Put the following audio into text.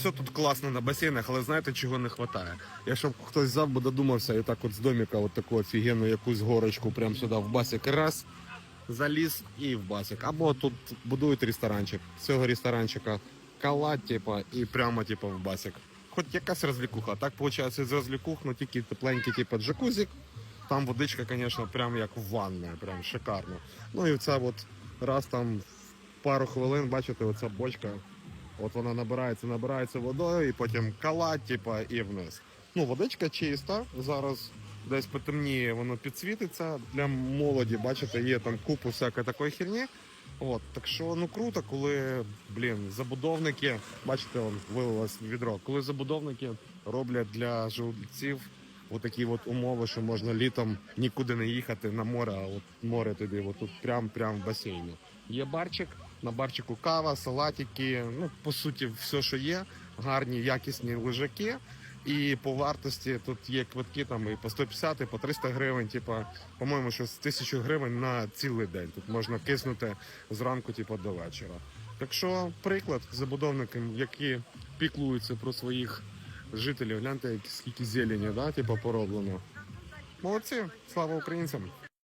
Все тут класно на басейнах, але знаєте, чого не вистачає? Якщо б хтось взяв би додумався і так от з доміка, от таку офігенну якусь горочку прямо сюди в басик раз, заліз і в басик. Або тут будують ресторанчик. З цього ресторанчика кала, типа, і прямо типа в басик. Хоч якась розвлікуха. Так виходить з розвлікух, ну тільки тепленький, типу джакузик. Там водичка, звісно, прям як ванна, прям шикарно. Ну і це от раз там пару хвилин, бачите, оця бочка. От вона набирається, набирається водою, і потім кала, типа, і вниз. Ну, водичка чиста. Зараз десь потемніє, воно підсвітиться. Для молоді, бачите, є там купу всякої такої херні. От, так що ну круто, коли блін, забудовники, бачите, вилилось відро. Коли забудовники роблять для жильців отакі от умови, що можна літом нікуди не їхати на море, а от море тобі, тут прям прям в басейні. Є барчик, на барчику кава, салатики, ну по суті, все, що є, гарні, якісні лежаки. І по вартості тут є квитки там і по 150, і по 300 гривень, типа, по-моєму, що з 1000 гривень на цілий день. Тут можна киснути зранку, типа, до вечора. Так що приклад забудовникам, які піклуються про своїх жителів, гляньте, скільки зелені, да, типу, пороблено. Молодці, слава українцям!